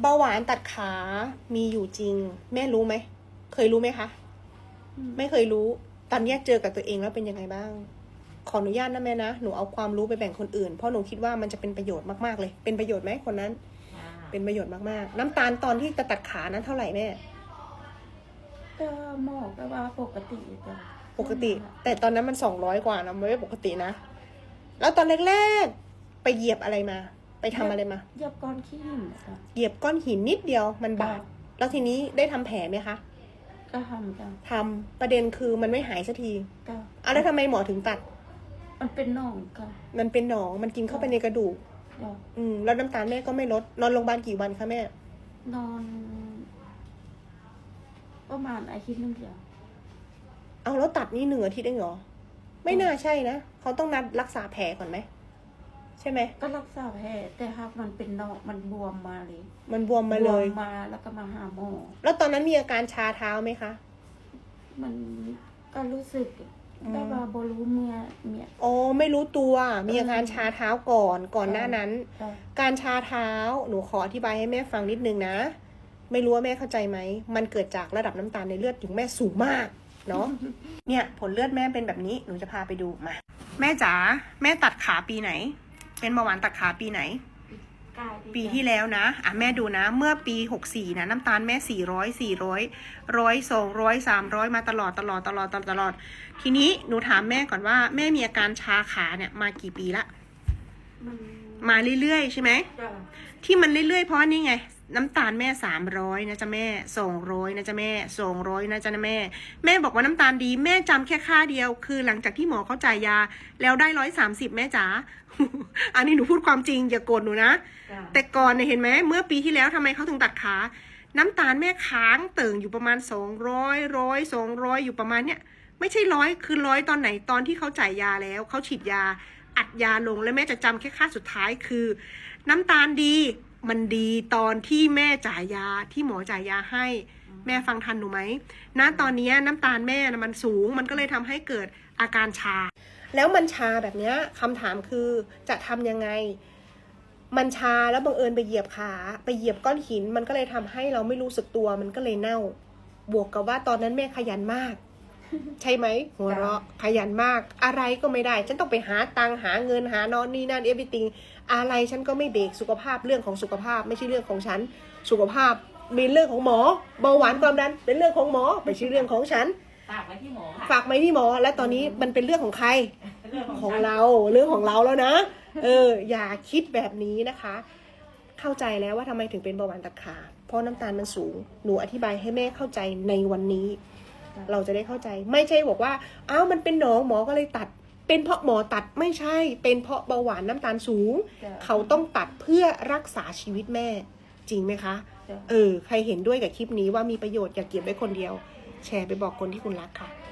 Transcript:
เบาหวานตัดขามีอยู่จริง แม่รู้ไหม เคยรู้ไหมคะ ไม่เคยรู้ ตอนเนี้ยเจอกับตัวเองแล้วเป็นยังไงบ้าง ขออนุญาตนะแม่นะ หนูเอาความรู้ไปแบ่งคนอื่น เพราะหนูคิดว่ามันจะเป็นประโยชน์มากๆเลย เป็นประโยชน์ไหมคนนั้น เป็นประโยชน์มากๆ น้ำตาลตอนที่จะตัดขานั้นเท่าไหร่แม่ ก็หมอกก็ว่าปกติจ้ะปกติ แต่ตอนนั้นมันสองร้อยกว่านะมันไม่ปกตินะ แล้วตอนแรกๆไปเหยียบอะไรมา ไปทำอะไรมา เหยับก้อนขี้หินจ้ะเหยียบก้อนหินนิดเดียวมันบาดแล้วทีนี้ได้ทำแผลไหมคะก็ทำจ้ะทำประเด็นคือมันไม่หายสักทีก็อะแล้วทำไมหมอถึงตัด มันเป็นหนองก็มันเป็นหนองมันกินเข้าไปในกระดูก ก็อืมแล้วน้ำตาลแม่ก็ไม่ลด นอนโรงพยาบาลกี่วันคะแม่ นอน ประมาณอาทิตย์นึงเดียวเอาแล้วตัดนี่หนึ่งอาทิตย์เองเหรอ ไม่น่าใช่นะเขาต้องนัดรักษาแผลก่อนไหม ใช่ไหม ก็รักษาแผลแต่หากมันเป็นหนองมันบวมมาเลยมันบวมมาเลยบวมมาแล้วก็มาหาหมอ แล้วตอนนั้นมีอาการชาเท้าไหมคะ มันก็รู้สึกได้ว่าบรู้เมียเมีย อ๋อไม่รู้ตัว มีอาการชาเท้าก่อนก่อนหน้านั้นก็การชาเท้าหนูขออธิบายให้แม่ฟังนิดนึงนะ ไม่รู้ว่าแม่เข้าใจไหม มันเกิดจากระดับน้ำตาลในเลือดถึงแม่สูงมากเนาะ เนี่ย ผลเลือดแม่เป็นแบบนี้หนูจะพาไปดูมา แม่จ๋าแม่ตัดขาปีไหน เป็นเบาหวานตัดขาปีไหนกายปีที่แล้วนะ อะแม่ดูนะ เมื่อปีหกสี่นะน้ำตาลแม่สี่ร้อยสี่ร้อยร้อยสองร้อยสามร้อยมาตลอดตลอดตลอดตลอดตลอด ทีนี้หนูถามแม่ก่อนว่าแม่มีอาการชาขาเนี่ยมากี่ปีละมันมาเรื่อยๆใช่ไหมก็ที่มันเรื่อยๆเพราะนี่ไง น้ำตาลแม่สามร้อยนะจ๊ะแม่สองร้อยนะจ๊ะแม่สองร้อยนะจ๊ะนะแม่ แม่บอกว่าน้ำตาลดี แม่จำแค่ค่าเดียว คือหลังจากที่หมอเขาจ่ายยา แล้วได้ร้อยสามสิบแม่จ๋าอันนี้หนูพูดความจริงอย่าโกรธหนูนะก็แต่ก่อนเนี่ยเห็นไหมเมื่อปีที่แล้วทำไมเขาถึงตัดขาน้ำตาลแม่ค้างเติ่งอยู่ประมาณสองร้อยร้อยสองร้อยอยู่ประมาณเนี้ยไม่ใช่ร้อยคือร้อยตอนไหนตอนที่เขาจ่ายยาแล้วเขาฉีดยาอัดยาลงแล้วแม่จะจำแค่ค่าสุดท้ายคือ น้ำตาลดี มันดีตอนที่แม่จ่ายยาที่หมอจ่ายยาให้แม่ฟังทันหนูไหมณตอนเนี้ยน้ำตาลแม่นะมันสูง มันก็เลยทำให้เกิดอาการชา แล้วมันชาแบบเนี้ยคำถามคือจะทำยังไง มันชาแล้วบังเอิญไปเหยียบขา ไปเหยียบก้อนหิน มันก็เลยทำให้เราไม่รู้สึกตัว มันก็เลยเน่า บวกกับว่าตอนนั้นแม่ขยันมาก ใช่ไหมหัวเราะขยันมากอะไรก็ไม่ได้ ฉันต้องไปหาตังค์หาเงินหานอนนี่นั่นเอฟ r y ติงอะไรฉันก็ไม่เบรกสุขภาพเรื่องของสุขภาพไม่ใช่เรื่องของฉัน สุขภาพมีเรื่องของหมอเบาหวานความดันเป็นเรื่องของหมอไม่ใช่เรื่องของฉัน ฝากไว้ที่หมอค่ะฝากไหมที่หมอ และตอนนี้มันเป็นเรื่องของใครเป็นเรื่องของของฉันเราเรื่องของเราแล้วนะ เออ อย่าคิดแบบนี้นะคะ เข้าใจแล้วว่าทำไมถึงเป็นเบาหวานตัดขาเพราะน้ำตาลมันสูง หนูอธิบายให้แม่เข้าใจในวันนี้ เราจะได้เข้าใจ ไม่ใช่บอกว่าอ้าวมันเป็นหนองหมอก็เลยตัด เป็นเพราะหมอตัดไม่ใช่ เป็นเพราะเบาหวานน้ำตาลสูงจะเขาต้องตัดเพื่อรักษาชีวิตแม่ จริงไหมคะจะเออ ใครเห็นด้วยกับคลิปนี้ว่ามีประโยชน์อย่าเก็บไว้คนเดียว แชร์ไปบอกคนที่คุณรักค่ะ